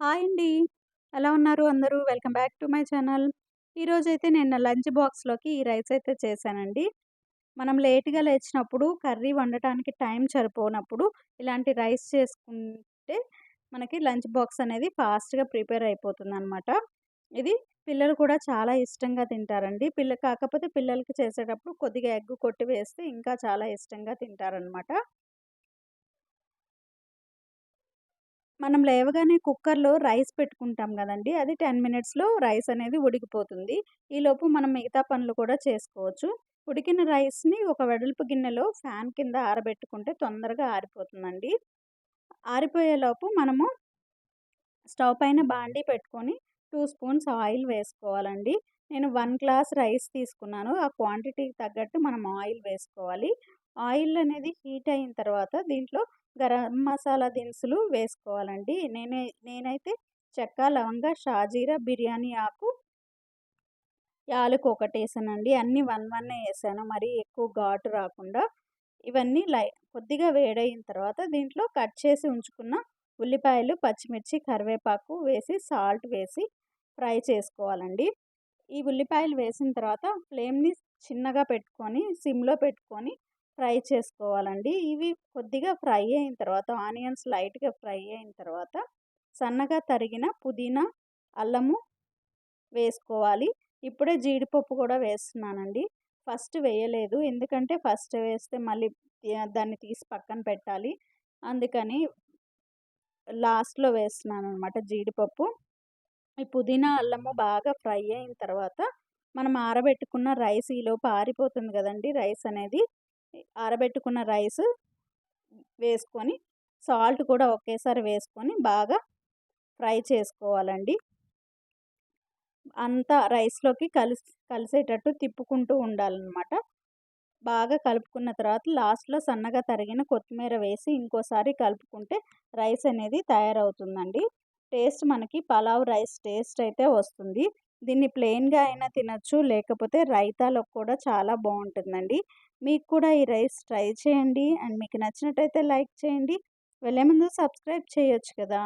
Hi అండి. ఎలా ఉన్నారు అందరూ? Welcome back to my channel. ఈరోజైతే నేను లంచ్ బాక్స్‌లోకి ఈ రైస్ అయితే చేశానండి. మనం లేట్‌గా లేచినప్పుడు కర్రీ వండటానికి టైం సరిపోనప్పుడు ఇలాంటి రైస్ చేసుకుంటే మనకి లంచ్ బాక్స్ అనేది ఫాస్ట్‌గా ప్రిపేర్ అయిపోతుంది అనమాట ఇది పిల్లలు కూడా చాలా ఇష్టంగా తింటారండి. పిల్ల కాకపోతే పిల్లలకి చేసేటప్పుడు కొద్దిగా ఎగ్ కొట్టి వేస్తే ఇంకా చాలా ఇష్టంగా తింటారనమాట. మనం లేవగానే కుక్కర్‌లో రైస్ పెట్టుకుంటాం కదండి అది 10 మినిట్స్‌లో రైస్ అనేది ఉడికిపోతుంది. ఈలోపు మనం మిగతా పనులు కూడా చేసుకోవచ్చు. ఉడికిన రైస్‌ని ఒక వెడల్పు గిన్నెలో ఫ్యాన్ కింద ఆరబెట్టుకుంటే తొందరగా ఆరిపోతుందండి. ఆరిపోయేలోపు మనము స్టవ్ పైన బాండీ పెట్టుకొని టూ స్పూన్స్ ఆయిల్ వేసుకోవాలండి. నేను వన్ గ్లాస్ రైస్ తీసుకున్నాను. ఆ క్వాంటిటీకి తగ్గట్టు మనం ఆయిల్ వేసుకోవాలి. ఆయిల్ అనేది హీట్ అయిన తర్వాత దీంట్లో గరం మసాలా దినుసులు వేసుకోవాలండి. నేనే నేనైతే చెక్క, లవంగ, షాజీరా, బిర్యానీ ఆకు, యాలకు ఒకటి వేసానండి అన్నీ వన్ వన్ వేసాను మరీ ఎక్కువ ఘాటు రాకుండా. ఇవన్నీ లై కొద్దిగా వేడైన తర్వాత దీంట్లో కట్ చేసి ఉంచుకున్న ఉల్లిపాయలు, పచ్చిమిర్చి, కరివేపాకు వేసి సాల్ట్ వేసి ఫ్రై చేసుకోవాలండి. ఈ ఉల్లిపాయలు వేసిన తర్వాత ఫ్లేమ్‌ని చిన్నగా పెట్టుకొని సిమ్‌లో పెట్టుకొని ఫ్రై చేసుకోవాలండి. ఇవి కొద్దిగా ఫ్రై అయిన తర్వాత ఆనియన్స్ లైట్‌గా ఫ్రై అయిన తర్వాత సన్నగా తరిగిన పుదీనా, అల్లము వేసుకోవాలి. ఇప్పుడే జీడిపప్పు కూడా వేస్తున్నానండి. ఫస్ట్ వేయలేదు. ఎందుకంటే ఫస్ట్ వేస్తే మళ్ళీ దాన్ని తీసి పక్కన పెట్టాలి. అందుకని లాస్ట్‌లో వేస్తున్నాను అనమాట జీడిపప్పు. ఈ పుదీనా, అల్లము బాగా ఫ్రై అయిన తర్వాత మనం ఆరబెట్టుకున్న రైస్ ఈలోపు ఆరిపోతుంది కదండి రైస్ అనేది. ఆరబెట్టుకున్న రైస్ వేసుకొని సాల్ట్ కూడా ఒకేసారి వేసుకొని బాగా ఫ్రై చేసుకోవాలండి. అంతా రైస్‌లోకి కలిసి కలిసేటట్టు తిప్పుకుంటూ ఉండాలన్నమాట బాగా కలుపుకున్న తర్వాత లాస్ట్‌లో సన్నగా తరిగిన కొత్తిమీర వేసి ఇంకోసారి కలుపుకుంటే రైస్ అనేది తయారవుతుందండి. టేస్ట్ మనకి పలావ్ రైస్ టేస్ట్ అయితే వస్తుంది. దీన్ని ప్లెయిన్‌గా అయినా తినచ్చు లేకపోతే రైతాలకు కూడా చాలా బాగుంటుందండి మీకు కూడా ఈ రైస్ ట్రై చేయండి. అండ్ మీకు నచ్చినట్టయితే లైక్ చేయండి. వెళ్ళే ముందు సబ్స్క్రైబ్ చేయొచ్చు కదా!